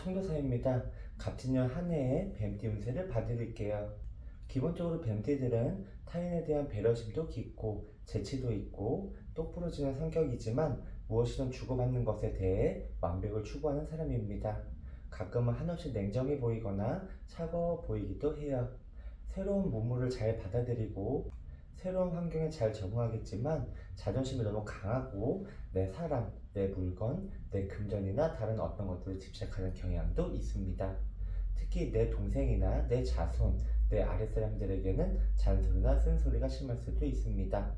청도사입니다. 갑진년 한 해의 뱀띠 운세를 봐드릴게요. 기본적으로 뱀띠들은 타인에 대한 배려심도 깊고 재치도 있고 똑부러지는 성격이지만 무엇이든 주고받는 것에 대해 완벽을 추구하는 사람입니다. 가끔은 한없이 냉정해 보이거나 차가워 보이기도 해요. 새로운 문물을 잘 받아들이고 새로운 환경에 잘 적응하겠지만 자존심이 너무 강하고 내 사람, 내 물건, 내 금전이나 다른 어떤 것들을 집착하는 경향도 있습니다. 특히 내 동생이나 내 자손, 내 아랫사람들에게는 잔소리나 쓴소리가 심할 수도 있습니다.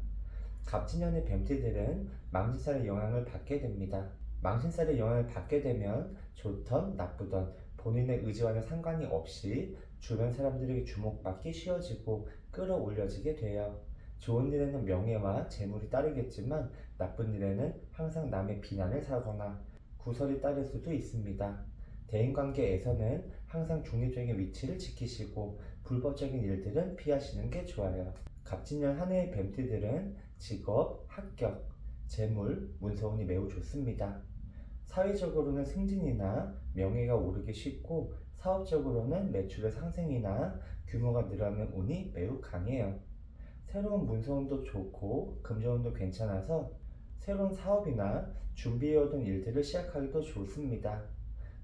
갑진년의 뱀띠들은 망신살의 영향을 받게 됩니다. 망신살의 영향을 받게 되면 좋던 나쁘던 본인의 의지와는 상관이 없이 주변 사람들에게 주목받기 쉬워지고 끌어올려지게 돼요. 좋은 일에는 명예와 재물이 따르겠지만 나쁜 일에는 항상 남의 비난을 사거나 구설이 따를 수도 있습니다. 대인관계에서는 항상 중립적인 위치를 지키시고 불법적인 일들은 피하시는 게 좋아요. 갑진년 한 해의 뱀띠들은 직업, 합격, 재물, 문서운이 매우 좋습니다. 사회적으로는 승진이나 명예가 오르기 쉽고 사업적으로는 매출의 상승이나 규모가 늘어나는 운이 매우 강해요. 새로운 문서운도 좋고 금전운도 괜찮아서 새로운 사업이나 준비해오던 일들을 시작하기도 좋습니다.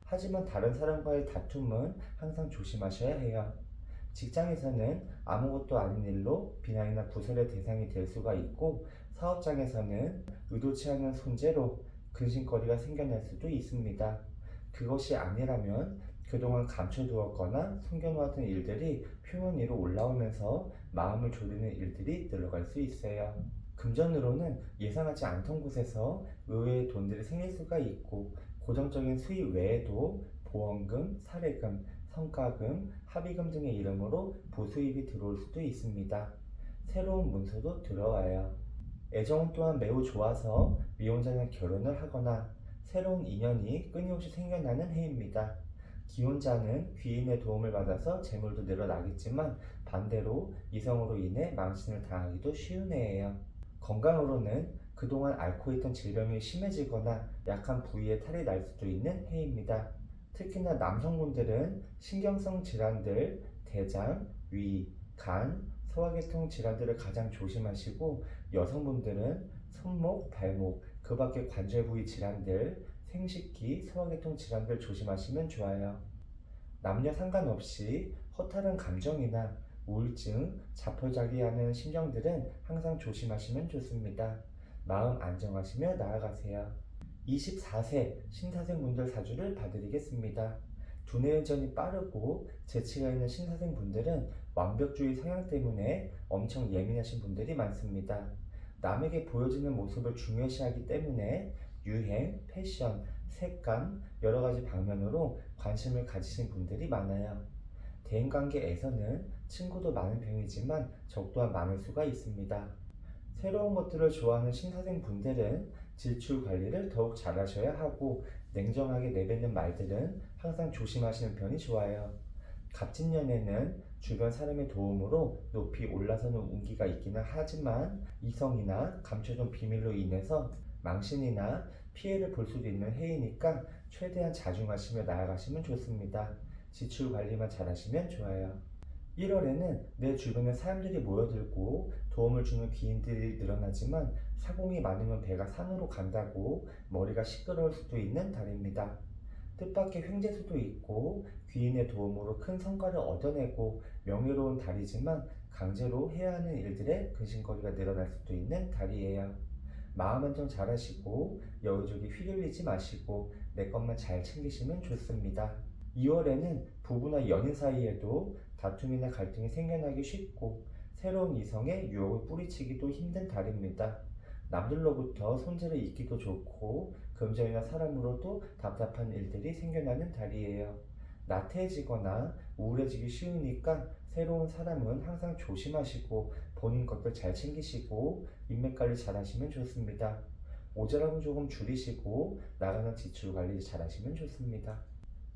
하지만 다른 사람과의 다툼은 항상 조심하셔야 해요. 직장에서는 아무것도 아닌 일로 비난이나 구설의 대상이 될 수가 있고 사업장에서는 의도치 않은 손재로 근심거리가 생겨날 수도 있습니다. 그것이 아니라면 그동안 감춰두었거나 숨겨놓았던 일들이 표면 위로 올라오면서 마음을 졸이는 일들이 늘어갈 수 있어요. 금전으로는 예상하지 않던 곳에서 의외의 돈들이 생길 수가 있고 고정적인 수입 외에도 보험금, 사례금, 성과금, 합의금 등의 이름으로 부수입이 들어올 수도 있습니다. 새로운 문서도 들어와요. 애정은 또한 매우 좋아서 미혼자는 결혼을 하거나 새로운 인연이 끊임없이 생겨나는 해입니다. 기혼자는 귀인의 도움을 받아서 재물도 늘어나겠지만 반대로 이성으로 인해 망신을 당하기도 쉬운 해예요. 건강으로는 그동안 앓고 있던 질병이 심해지거나 약한 부위에 탈이 날 수도 있는 해입니다. 특히나 남성분들은 신경성 질환들, 대장, 위, 간, 소화계통 질환들을 가장 조심하시고 여성분들은 손목, 발목, 그 밖에 관절 부위 질환들, 생식기, 소화계통 질환들 조심하시면 좋아요. 남녀 상관없이 허탈한 감정이나 우울증, 자포자기하는 심정들은 항상 조심하시면 좋습니다. 마음 안정하시며 나아가세요. 24세 신사생분들 사주를 봐드리겠습니다. 두뇌 회전이 빠르고 재치가 있는 신사생 분들은 완벽주의 성향 때문에 엄청 예민하신 분들이 많습니다. 남에게 보여지는 모습을 중요시하기 때문에 유행, 패션, 색감, 여러 가지 방면으로 관심을 가지신 분들이 많아요. 대인관계에서는 친구도 많은 편이지만 적도한 많을 수가 있습니다. 새로운 것들을 좋아하는 신사생 분들은 지출 관리를 더욱 잘하셔야 하고 냉정하게 내뱉는 말들은 항상 조심하시는 편이 좋아요. 갑진년에는 주변 사람의 도움으로 높이 올라서는 운기가 있기는 하지만 이성이나 감춰둔 비밀로 인해서 망신이나 피해를 볼 수도 있는 해이니까 최대한 자중하시며 나아가시면 좋습니다. 지출 관리만 잘하시면 좋아요. 1월에는 내 주변에 사람들이 모여들고 도움을 주는 귀인들이 늘어나지만 사공이 많으면 배가 산으로 간다고 머리가 시끄러울 수도 있는 달입니다. 뜻밖의 횡재수도 있고 귀인의 도움으로 큰 성과를 얻어내고 명예로운 달이지만 강제로 해야 하는 일들에 근심거리가 늘어날 수도 있는 달이에요. 마음 안정 잘 하시고 여기저기 휘둘리지 마시고 내 것만 잘 챙기시면 좋습니다. 2월에는 부부나 연인 사이에도 다툼이나 갈등이 생겨나기 쉽고 새로운 이성의 유혹을 뿌리치기도 힘든 달입니다. 남들로부터 손재를 잊기도 좋고 금전이나 사람으로도 답답한 일들이 생겨나는 달이에요. 나태해지거나 우울해지기 쉬우니까 새로운 사람은 항상 조심하시고 본인 것들 잘 챙기시고 인맥 관리 잘 하시면 좋습니다. 모자람은 조금 줄이시고 나가는 지출 관리 잘 하시면 좋습니다.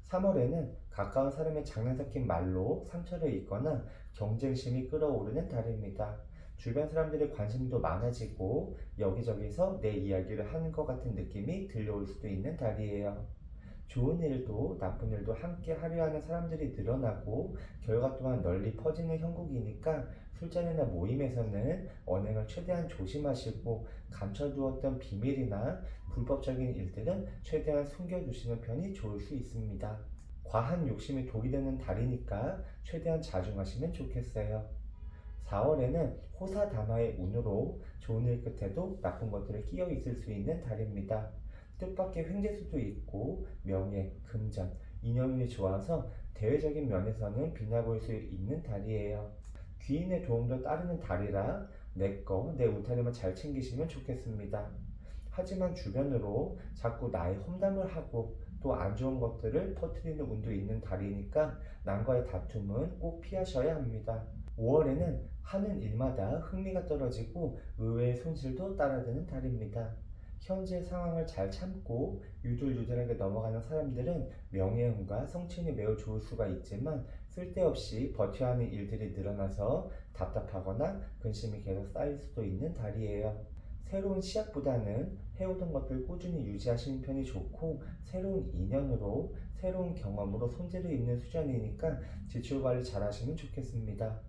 3월에는 가까운 사람의 장난 섞인 말로 상처를 입거나 경쟁심이 끌어오르는 달입니다. 주변 사람들의 관심도 많아지고 여기저기서 내 이야기를 하는 것 같은 느낌이 들려올 수도 있는 달이에요. 좋은 일도 나쁜 일도 함께 하려 하는 사람들이 늘어나고 결과 또한 널리 퍼지는 형국이니까 술자리나 모임에서는 언행을 최대한 조심하시고 감춰두었던 비밀이나 불법적인 일들은 최대한 숨겨두시는 편이 좋을 수 있습니다. 과한 욕심이 독이 되는 달이니까 최대한 자중하시면 좋겠어요. 4월에는 호사다마의 운으로 좋은 일 끝에도 나쁜 것들이 끼어 있을 수 있는 달입니다. 뜻밖의 횡재수도 있고 명예, 금전, 인연운이 좋아서 대외적인 면에서는 빛나 보일 수 있는 달이에요. 귀인의 도움도 따르는 달이라 내 거, 내 울타리만 잘 챙기시면 좋겠습니다. 하지만 주변으로 자꾸 나의 험담을 하고 또 안 좋은 것들을 퍼뜨리는 운도 있는 달이니까 남과의 다툼은 꼭 피하셔야 합니다. 5월에는 하는 일마다 흥미가 떨어지고 의외의 손실도 따라드는 달입니다. 현재 상황을 잘 참고 유들유들하게 넘어가는 사람들은 명예운과 성취는 매우 좋을 수가 있지만 쓸데없이 버텨야 하는 일들이 늘어나서 답답하거나 근심이 계속 쌓일 수도 있는 달이에요. 새로운 시작보다는 해오던 것들 꾸준히 유지하시는 편이 좋고 새로운 인연으로 새로운 경험으로 손재를 잇는 수준이니까 지출 관리 잘 하시면 좋겠습니다.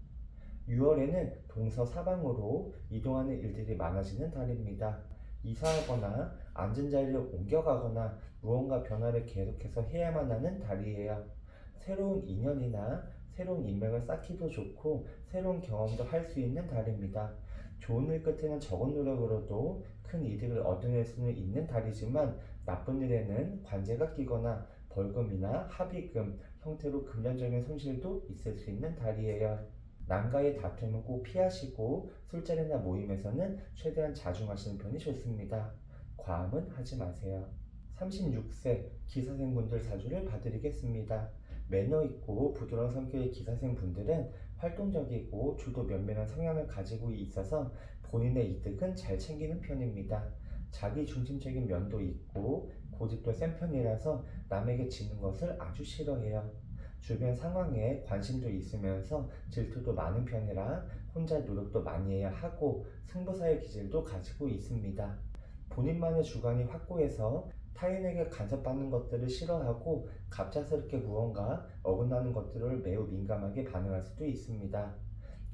6월에는 동서 사방으로 이동하는 일들이 많아지는 달입니다. 이사하거나 앉은 자리를 옮겨가거나 무언가 변화를 계속해서 해야만 하는 달이에요. 새로운 인연이나 새로운 인맥을 쌓기도 좋고 새로운 경험도 할 수 있는 달입니다. 좋은 일 끝에는 적은 노력으로도 큰 이득을 얻어낼 수는 있는 달이지만 나쁜 일에는 관제가 끼거나 벌금이나 합의금 형태로 금전적인 손실도 있을 수 있는 달이에요. 남과의 다툼은 꼭 피하시고 술자리나 모임에서는 최대한 자중하시는 편이 좋습니다. 과음은 하지 마세요. 36세 기사생분들 사주를 봐드리겠습니다. 매너 있고 부드러운 성격의 기사생 분들은 활동적이고 주도 면면한 성향을 가지고 있어서 본인의 이득은 잘 챙기는 편입니다. 자기 중심적인 면도 있고 고집도 센 편이라서 남에게 지는 것을 아주 싫어해요. 주변 상황에 관심도 있으면서 질투도 많은 편이라 혼자 노력도 많이 해야 하고 승부사의 기질도 가지고 있습니다. 본인만의 주관이 확고해서 타인에게 간섭받는 것들을 싫어하고 갑작스럽게 무언가 어긋나는 것들을 매우 민감하게 반응할 수도 있습니다.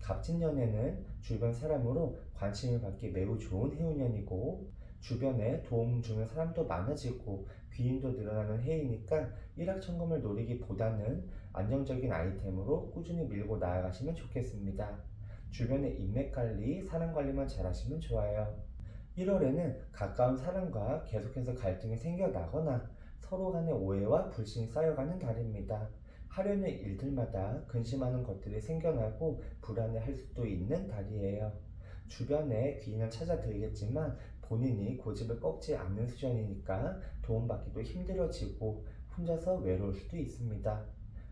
갑진년에는 주변 사람으로 관심을 받기 매우 좋은 해운년이고 주변에 도움 주는 사람도 많아지고 귀인도 늘어나는 해이니까 일확천금을 노리기보다는 안정적인 아이템으로 꾸준히 밀고 나아가시면 좋겠습니다. 주변의 인맥 관리, 사람 관리만 잘하시면 좋아요. 1월에는 가까운 사람과 계속해서 갈등이 생겨나거나 서로 간의 오해와 불신이 쌓여가는 달입니다. 하려는 일들마다 근심하는 것들이 생겨나고 불안해할 수도 있는 달이에요. 주변에 귀인을 찾아들겠지만 본인이 고집을 꺾지 않는 수준이니까 도움받기도 힘들어지고 혼자서 외로울 수도 있습니다.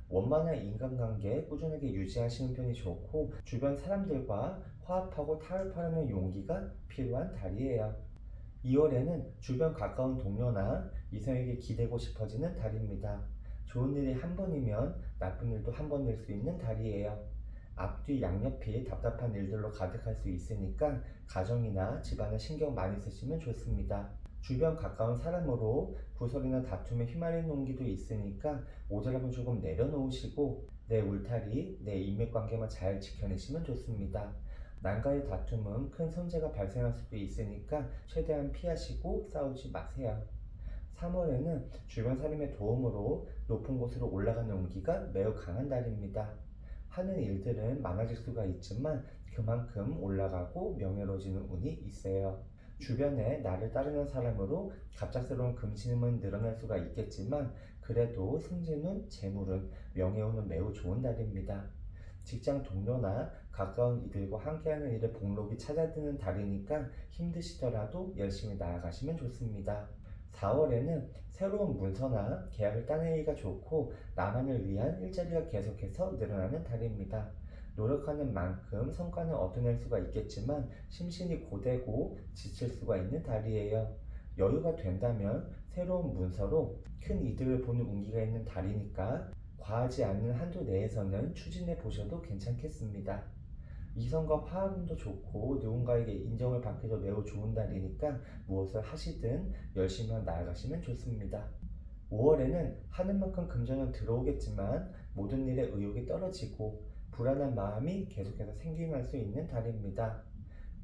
원만한 인간관계 꾸준하게 유지하시는 편이 좋고 주변 사람들과 화합하고 타협하려는 용기가 필요한 달이에요. 2월에는 주변 가까운 동료나 이성에게 기대고 싶어지는 달입니다. 좋은 일이 한 번이면 나쁜 일도 한 번일 수 있는 달이에요. 앞뒤 양옆이 답답한 일들로 가득할 수 있으니까 가정이나 집안에 신경 많이 쓰시면 좋습니다. 주변 가까운 사람으로 구설이나 다툼에 휘말리는 온기도 있으니까 오지랖은 조금 내려놓으시고 내 울타리, 내 인맥관계만 잘 지켜내시면 좋습니다. 남과의 다툼은 큰 손재가 발생할 수도 있으니까 최대한 피하시고 싸우지 마세요. 3월에는 주변 사람의 도움으로 높은 곳으로 올라가는 온기가 매우 강한 달입니다. 하는 일들은 많아질 수가 있지만 그만큼 올라가고 명예로워지는 운이 있어요. 주변에 나를 따르는 사람으로 갑작스러운 금신음은 늘어날 수가 있겠지만 그래도 승진운, 재물운, 명예운은 매우 좋은 달입니다. 직장 동료나 가까운 이들과 함께하는 일에 복록이 찾아드는 달이니까 힘드시더라도 열심히 나아가시면 좋습니다. 4월에는 새로운 문서나 계약을 따내기가 좋고 나만을 위한 일자리가 계속해서 늘어나는 달입니다. 노력하는 만큼 성과는 얻어낼 수가 있겠지만 심신이 고되고 지칠 수가 있는 달이에요. 여유가 된다면 새로운 문서로 큰 이득을 보는 운기가 있는 달이니까 과하지 않는 한도 내에서는 추진해 보셔도 괜찮겠습니다. 이성과 화합운도 좋고 누군가에게 인정을 받기도 매우 좋은 달이니까 무엇을 하시든 열심히 나아가시면 좋습니다. 5월에는 하는 만큼 금전은 들어오겠지만 모든 일에 의욕이 떨어지고 불안한 마음이 계속해서 생겨날 수 있는 달입니다.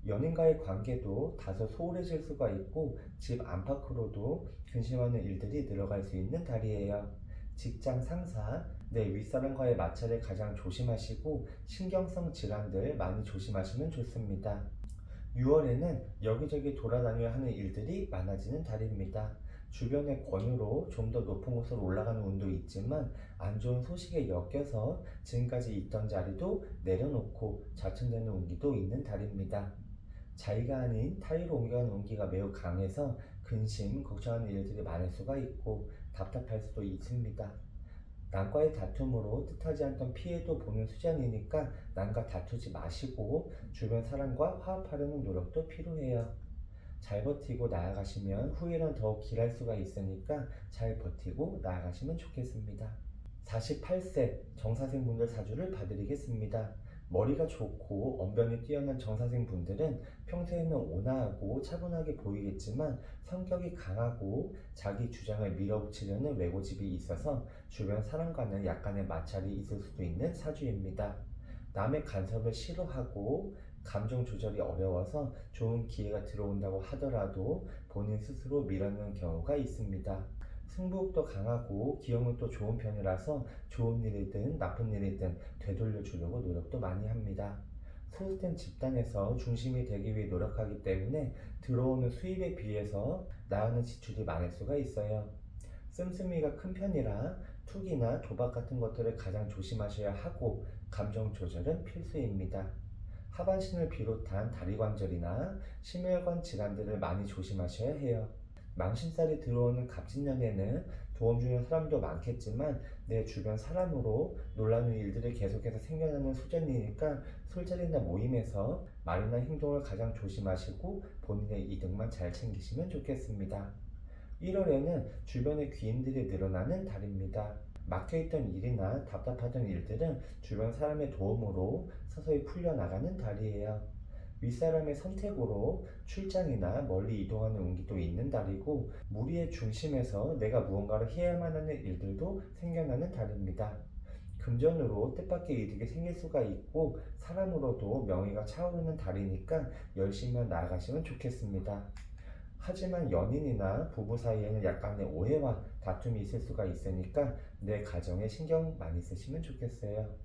연인과의 관계도 다소 소홀해질 수가 있고 집 안팎으로도 근심하는 일들이 늘어갈 수 있는 달이에요. 직장 상사, 내 윗사람과의 마찰을 가장 조심하시고 신경성 질환들 많이 조심하시면 좋습니다. 6월에는 여기저기 돌아다녀야 하는 일들이 많아지는 달입니다. 주변의 권유로 좀 더 높은 곳으로 올라가는 운도 있지만 안 좋은 소식에 엮여서 지금까지 있던 자리도 내려놓고 좌천되는 운기도 있는 달입니다. 자기가 아닌 타의로 옮겨가는 운기가 매우 강해서 근심, 걱정하는 일들이 많을 수가 있고 답답할 수도 있습니다. 남과의 다툼으로 뜻하지 않던 피해도 보는 수장이니까 남과 다투지 마시고 주변 사람과 화합하려는 노력도 필요해요. 잘 버티고 나아가시면 후회는 더욱 길할 수가 있으니까 잘 버티고 나아가시면 좋겠습니다. 48세 정사생 분들 사주를 봐드리겠습니다. 머리가 좋고 언변이 뛰어난 정사생 분들은 평소에는 온화하고 차분하게 보이겠지만 성격이 강하고 자기 주장을 밀어붙이려는 외고집이 있어서 주변 사람과는 약간의 마찰이 있을 수도 있는 사주입니다. 남의 간섭을 싫어하고 감정 조절이 어려워서 좋은 기회가 들어온다고 하더라도 본인 스스로 밀어넣는 경우가 있습니다. 승부욕도 강하고 기억력도 좋은 편이라서 좋은 일이든 나쁜 일이든 되돌려 주려고 노력도 많이 합니다. 소속된 집단에서 중심이 되기 위해 노력하기 때문에 들어오는 수입에 비해서 나가는 지출이 많을 수가 있어요. 씀씀이가 큰 편이라 투기나 도박 같은 것들을 가장 조심하셔야 하고 감정 조절은 필수입니다. 하반신을 비롯한 다리 관절이나 심혈관 질환들을 많이 조심하셔야 해요. 망신살이 들어오는 갑진년에는 도움 주는 사람도 많겠지만 내 주변 사람으로 놀라는 일들이 계속해서 생겨나는 수전이니까 술자리나 모임에서 말이나 행동을 가장 조심하시고 본인의 이득만 잘 챙기시면 좋겠습니다. 1월에는 주변에 귀인들이 늘어나는 달입니다. 막혀있던 일이나 답답하던 일들은 주변 사람의 도움으로 서서히 풀려나가는 달이에요. 윗사람의 선택으로 출장이나 멀리 이동하는 운기도 있는 달이고 무리의 중심에서 내가 무언가를 해야만 하는 일들도 생겨나는 달입니다. 금전으로 뜻밖의 이득이 생길 수가 있고 사람으로도 명예가 차오르는 달이니까 열심히 나아가시면 좋겠습니다. 하지만 연인이나 부부 사이에는 약간의 오해와 다툼이 있을 수가 있으니까 내 가정에 신경 많이 쓰시면 좋겠어요.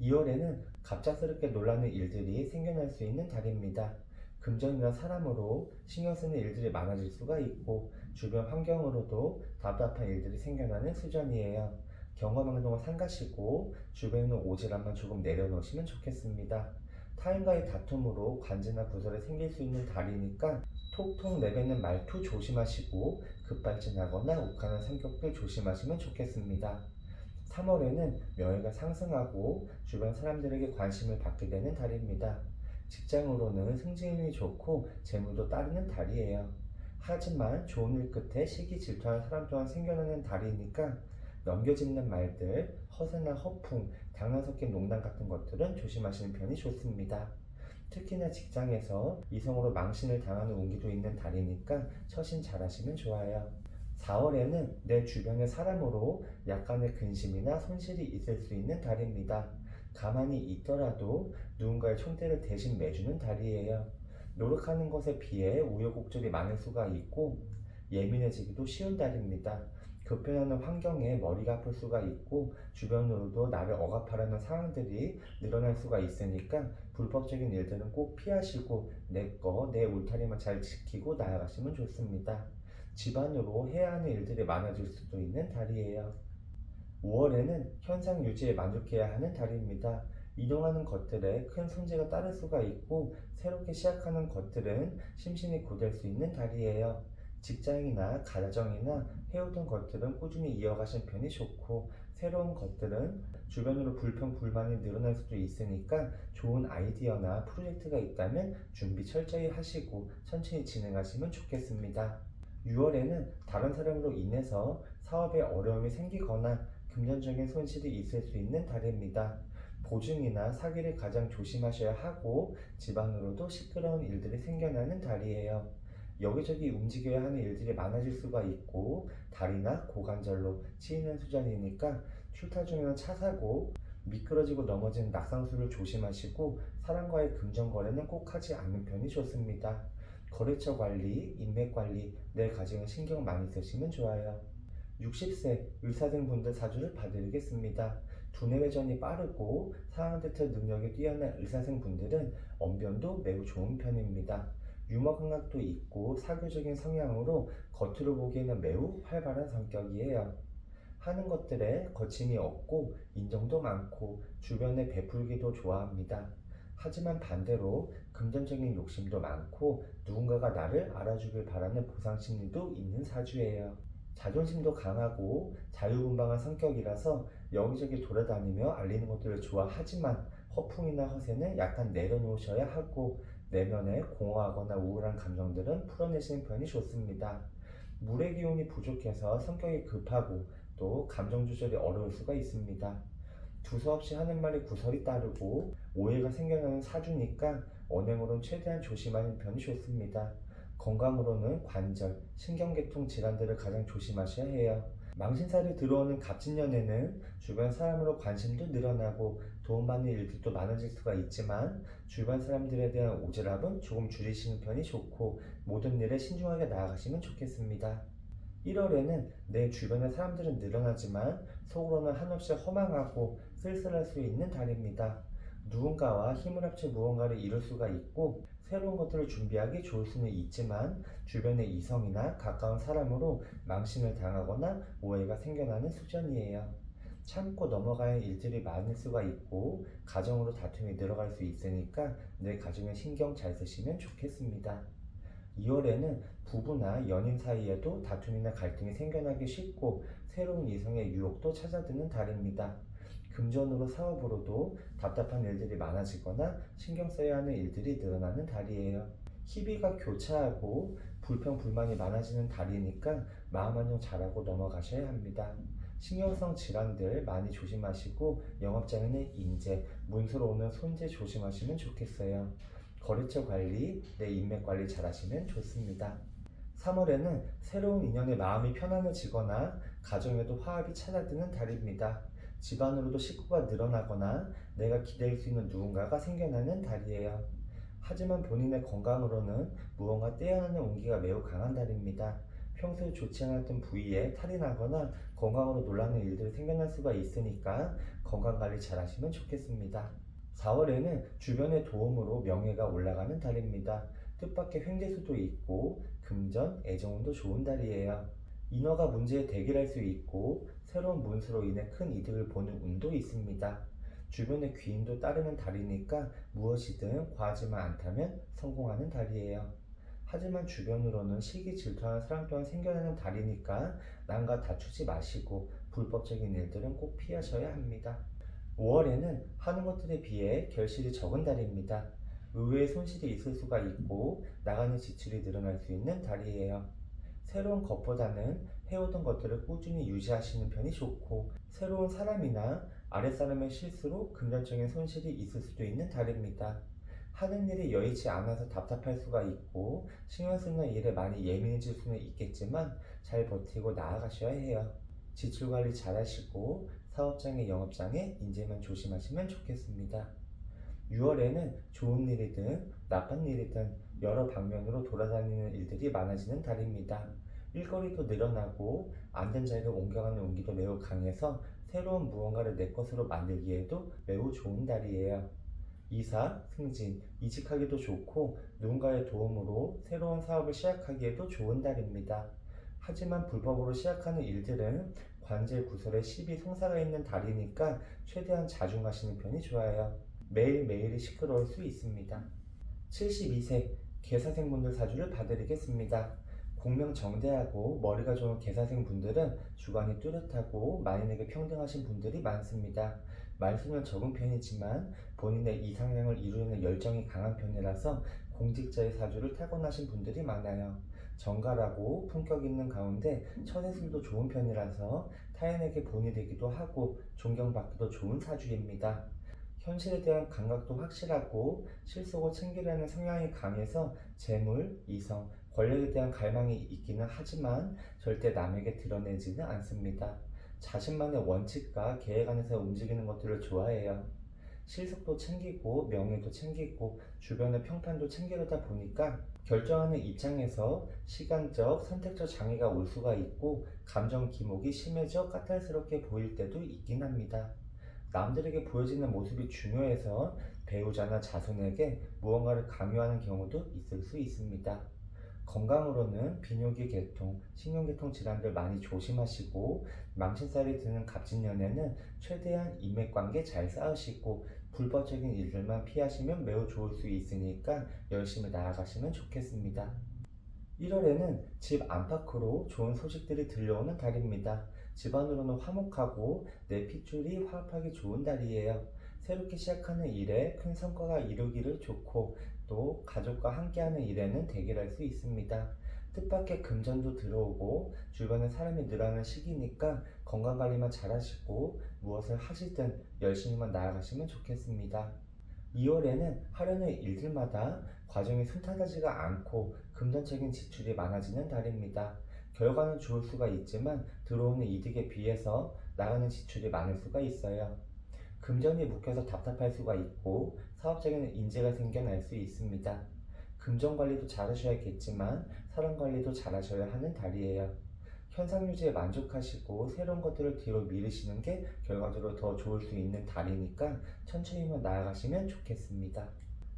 2월에는 갑작스럽게 놀라는 일들이 생겨날 수 있는 달입니다. 금전이나 사람으로 신경 쓰는 일들이 많아질 수가 있고 주변 환경으로도 답답한 일들이 생겨나는 수전이에요. 경험 행동을 삼가시고 주변의 오지랖만 조금 내려놓으시면 좋겠습니다. 타인과의 다툼으로 관제나 부설이 생길 수 있는 달이니까 톡톡 내뱉는 말투 조심하시고 급발진하거나 욱하는 성격들 조심하시면 좋겠습니다. 3월에는 명예가 상승하고 주변 사람들에게 관심을 받게 되는 달입니다. 직장으로는 승진운이 좋고 재물도 따르는 달이에요. 하지만 좋은 일 끝에 시기 질투하는 사람 또한 생겨나는 달이니까 넘겨짚는 말들, 허세나 허풍, 장난 섞인 농담 같은 것들은 조심하시는 편이 좋습니다. 특히나 직장에서 이성으로 망신을 당하는 운기도 있는 달이니까 처신 잘하시면 좋아요. 4월에는 내 주변의 사람으로 약간의 근심이나 손실이 있을 수 있는 달입니다. 가만히 있더라도 누군가의 총대를 대신 매주는 달이에요. 노력하는 것에 비해 우여곡절이 많을 수가 있고 예민해지기도 쉬운 달입니다. 급변하는 환경에 머리가 아플 수가 있고 주변으로도 나를 억압하려는 상황들이 늘어날 수가 있으니까 불법적인 일들은 꼭 피하시고 내 거, 내 울타리만 잘 지키고 나아가시면 좋습니다. 집안으로 해야 하는 일들이 많아질 수도 있는 달이에요. 5월에는 현상 유지에 만족해야 하는 달입니다. 이동하는 것들에 큰 손재가 따를 수가 있고 새롭게 시작하는 것들은 심신이 고될 수 있는 달이에요. 직장이나 가정이나 해오던 것들은 꾸준히 이어가신 편이 좋고 새로운 것들은 주변으로 불평 불만이 늘어날 수도 있으니까 좋은 아이디어나 프로젝트가 있다면 준비 철저히 하시고 천천히 진행하시면 좋겠습니다. 6월에는 다른 사람으로 인해서 사업에 어려움이 생기거나 금전적인 손실이 있을 수 있는 달입니다. 보증이나 사기를 가장 조심하셔야 하고 집안으로도 시끄러운 일들이 생겨나는 달이에요. 여기저기 움직여야 하는 일들이 많아질 수가 있고 다리나 고관절로 치이는 수준이니까 출타 중에는 차 사고 미끄러지고 넘어지는 낙상수를 조심하시고 사람과의 금전 거래는 꼭 하지 않는 편이 좋습니다. 거래처 관리, 인맥 관리, 내 가정에 신경 많이 쓰시면 좋아요. 60세 의사생 분들 사주를 봐드리겠습니다. 두뇌 회전이 빠르고 상황 대처 능력이 뛰어난 의사생 분들은 언변도 매우 좋은 편입니다. 유머 감각도 있고 사교적인 성향으로 겉으로 보기에는 매우 활발한 성격이에요. 하는 것들에 거침이 없고 인정도 많고 주변에 베풀기도 좋아합니다. 하지만 반대로 금전적인 욕심도 많고 누군가가 나를 알아주길 바라는 보상 심리도 있는 사주예요. 자존심도 강하고 자유분방한 성격이라서 여기저기 돌아다니며 알리는 것들을 좋아하지만 허풍이나 허세는 약간 내려놓으셔야 하고 내면에 공허하거나 우울한 감정들은 풀어내시는 편이 좋습니다. 물의 기운이 부족해서 성격이 급하고 또 감정 조절이 어려울 수가 있습니다. 두서 없이 하는 말이 구설이 따르고 오해가 생겨나는 사주니까 언행으로는 최대한 조심하는 편이 좋습니다. 건강으로는 관절, 신경계통 질환들을 가장 조심하셔야 해요. 망신살이 들어오는 갑진년에는 주변 사람으로 관심도 늘어나고 도움받는 일들도 많아질 수가 있지만 주변 사람들에 대한 오지랖은 조금 줄이시는 편이 좋고 모든 일에 신중하게 나아가시면 좋겠습니다. 1월에는 내 주변의 사람들은 늘어나지만 속으로는 한없이 허망하고 쓸쓸할 수 있는 달입니다. 누군가와 힘을 합쳐 무언가를 이룰 수가 있고 새로운 것들을 준비하기 좋을 수는 있지만 주변의 이성이나 가까운 사람으로 망신을 당하거나 오해가 생겨나는 수준이에요. 참고 넘어가야 할 일들이 많을 수가 있고 가정으로 다툼이 늘어갈 수 있으니까 내 가정에 신경 잘 쓰시면 좋겠습니다. 2월에는 부부나 연인 사이에도 다툼이나 갈등이 생겨나기 쉽고 새로운 이성의 유혹도 찾아드는 달입니다. 금전으로 사업으로도 답답한 일들이 많아지거나 신경 써야 하는 일들이 늘어나는 달이에요. 희비가 교차하고 불평 불만이 많아지는 달이니까 마음 안정 잘하고 넘어가셔야 합니다. 신경성 질환들 많이 조심하시고 영업장에는 인재, 문서로 오는 손재 조심하시면 좋겠어요. 거래처 관리, 내 인맥 관리 잘 하시면 좋습니다. 3월에는 새로운 인연에 마음이 편안해지거나 가정에도 화합이 찾아드는 달입니다. 집안으로도 식구가 늘어나거나 내가 기댈 수 있는 누군가가 생겨나는 달이에요. 하지만 본인의 건강으로는 무언가 떼어나는 온기가 매우 강한 달입니다. 평소에 좋지 않았던 부위에 탈이 나거나 건강으로 놀라는 일들이 생겨날 수가 있으니까 건강 관리 잘 하시면 좋겠습니다. 4월에는 주변의 도움으로 명예가 올라가는 달입니다. 뜻밖의 횡재수도 있고 금전, 애정운도 좋은 달이에요. 인허가 문제에 대결할 수 있고 새로운 문서로 인해 큰 이득을 보는 운도 있습니다. 주변의 귀인도 따르는 달이니까 무엇이든 과하지만 않다면 성공하는 달이에요. 하지만 주변으로는 시기 질투하는 사람 또한 생겨나는 달이니까 남과 다투지 마시고 불법적인 일들은 꼭 피하셔야 합니다. 5월에는 하는 것들에 비해 결실이 적은 달입니다. 의외의 손실이 있을 수가 있고 나가는 지출이 늘어날 수 있는 달이에요. 새로운 것보다는 해오던 것들을 꾸준히 유지하시는 편이 좋고 새로운 사람이나 아랫사람의 실수로 금전적인 손실이 있을 수도 있는 달입니다. 하는 일이 여의치 않아서 답답할 수가 있고 신경 쓰는 일에 많이 예민해질 수는 있겠지만 잘 버티고 나아가셔야 해요. 지출 관리 잘 하시고 사업장에 영업장에 인재만 조심하시면 좋겠습니다. 6월에는 좋은 일이든 나쁜 일이든 여러 방면으로 돌아다니는 일들이 많아지는 달입니다. 일거리도 늘어나고 안된 자리로 옮겨가는 운기도 매우 강해서 새로운 무언가를 내 것으로 만들기에도 매우 좋은 달이에요. 이사, 승진, 이직하기도 좋고 누군가의 도움으로 새로운 사업을 시작하기에도 좋은 달입니다. 하지만 불법으로 시작하는 일들은 관제 구설에 시비 송사가 있는 달이니까 최대한 자중 하시는 편이 좋아요. 매일매일이 시끄러울 수 있습니다. 72세 개사생분들 사주를 봐드리겠습니다. 공명 정대하고 머리가 좋은 개사생 분들은 주관이 뚜렷하고 만인에게 평등하신 분들이 많습니다. 말수는 적은 편이지만 본인의 이상향을 이루는 열정이 강한 편이라서 공직자의 사주를 타고나신 분들이 많아요. 정갈하고 품격 있는 가운데 처세술도 좋은 편이라서 타인에게 본이 되기도 하고 존경받기도 좋은 사주입니다. 현실에 대한 감각도 확실하고 실속을 챙기려는 성향이 강해서 재물, 이성, 권력에 대한 갈망이 있기는 하지만 절대 남에게 드러내지는 않습니다. 자신만의 원칙과 계획 안에서 움직이는 것들을 좋아해요. 실속도 챙기고 명예도 챙기고 주변의 평판도 챙기려다 보니까 결정하는 입장에서 시간적, 선택적 장애가 올 수가 있고 감정 기복이 심해져 까탈스럽게 보일 때도 있긴 합니다. 남들에게 보여지는 모습이 중요해서 배우자나 자손에게 무언가를 강요하는 경우도 있을 수 있습니다. 건강으로는 비뇨기 계통, 신경계통 질환들 많이 조심하시고 망신살이 드는 갑진년에는 최대한 인맥관계 잘 쌓으시고 불법적인 일들만 피하시면 매우 좋을 수 있으니까 열심히 나아가시면 좋겠습니다. 1월에는 집 안팎으로 좋은 소식들이 들려오는 달입니다. 집안으로는 화목하고 내 핏줄이 화합하기 좋은 달이에요. 새롭게 시작하는 일에 큰 성과가 이루기를 좋고 또 가족과 함께하는 일에는 대결할 수 있습니다. 뜻밖의 금전도 들어오고 주변에 사람이 늘어나는 시기니까 건강관리만 잘하시고 무엇을 하시든 열심히만 나아가시면 좋겠습니다. 2월에는 하려는 일들마다 과정이 순탄하지가 않고 금전적인 지출이 많아지는 달입니다. 결과는 좋을 수가 있지만 들어오는 이득에 비해서 나가는 지출이 많을 수가 있어요. 금전이 묶여서 답답할 수가 있고 사업적인 인재가 생겨날 수 있습니다. 금전 관리도 잘하셔야겠지만 사람 관리도 잘하셔야 하는 달이에요. 현상 유지에 만족하시고 새로운 것들을 뒤로 미루시는 게 결과적으로 더 좋을 수 있는 달이니까 천천히만 나아가시면 좋겠습니다.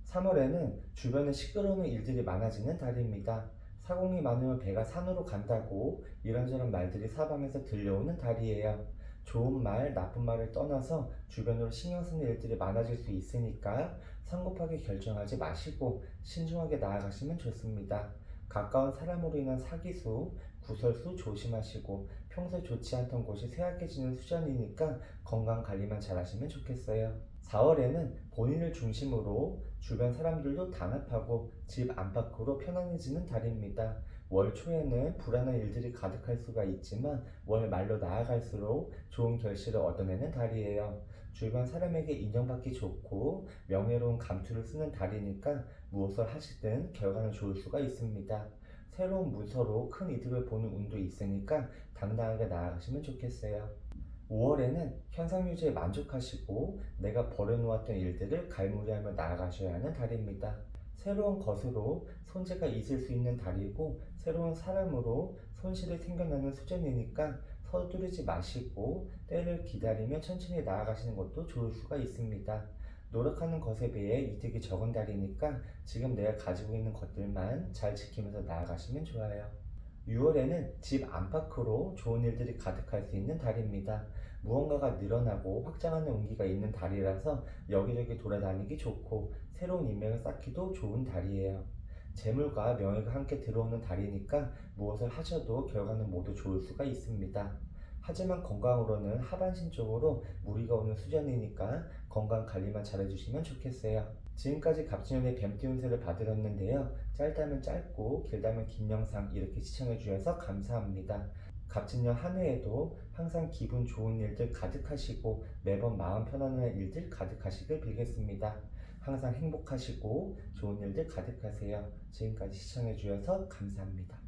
3월에는 주변에 시끄러운 일들이 많아지는 달입니다. 사공이 많으면 배가 산으로 간다고 이런저런 말들이 사방에서 들려오는 달이에요. 좋은 말, 나쁜 말을 떠나서 주변으로 신경 쓰는 일들이 많아질 수 있으니까 성급하게 결정하지 마시고 신중하게 나아가시면 좋습니다. 가까운 사람으로 인한 사기수, 구설수 조심하시고 평소에 좋지 않던 곳이 쇠약해지는 수전이니까 건강 관리만 잘 하시면 좋겠어요. 4월에는 본인을 중심으로 주변 사람들도 단합하고 집 안팎으로 편안해지는 달입니다. 월 초에는 불안한 일들이 가득할 수가 있지만 월 말로 나아갈수록 좋은 결실을 얻어내는 달이에요. 주변 사람에게 인정받기 좋고 명예로운 감투를 쓰는 달이니까 무엇을 하시든 결과는 좋을 수가 있습니다. 새로운 문서로 큰 이득을 보는 운도 있으니까 당당하게 나아가시면 좋겠어요. 5월에는 현상 유지에 만족하시고 내가 버려놓았던 일들을 갈무리하며 나아가셔야 하는 달입니다. 새로운 것으로 손재가 있을 수 있는 달이고 새로운 사람으로 손실이 생겨나는 수준이니까 서두르지 마시고 때를 기다리며 천천히 나아가시는 것도 좋을 수가 있습니다. 노력하는 것에 비해 이득이 적은 달이니까 지금 내가 가지고 있는 것들만 잘 지키면서 나아가시면 좋아요. 6월에는 집 안팎으로 좋은 일들이 가득할 수 있는 달입니다. 무언가가 늘어나고 확장하는 운기가 있는 달이라서 여기저기 돌아다니기 좋고 새로운 인맥을 쌓기도 좋은 달이에요. 재물과 명예가 함께 들어오는 달이니까 무엇을 하셔도 결과는 모두 좋을 수가 있습니다. 하지만 건강으로는 하반신 쪽으로 무리가 오는 수준이니까 건강 관리만 잘해주시면 좋겠어요. 지금까지 갑진년의 뱀띠 운세를 봐드렸는데요. 짧다면 짧고 길다면 긴 영상 이렇게 시청해주셔서 감사합니다. 갑진년 한 해에도 항상 기분 좋은 일들 가득하시고 매번 마음 편안한 일들 가득하시길 빌겠습니다. 항상 행복하시고 좋은 일들 가득하세요. 지금까지 시청해주셔서 감사합니다.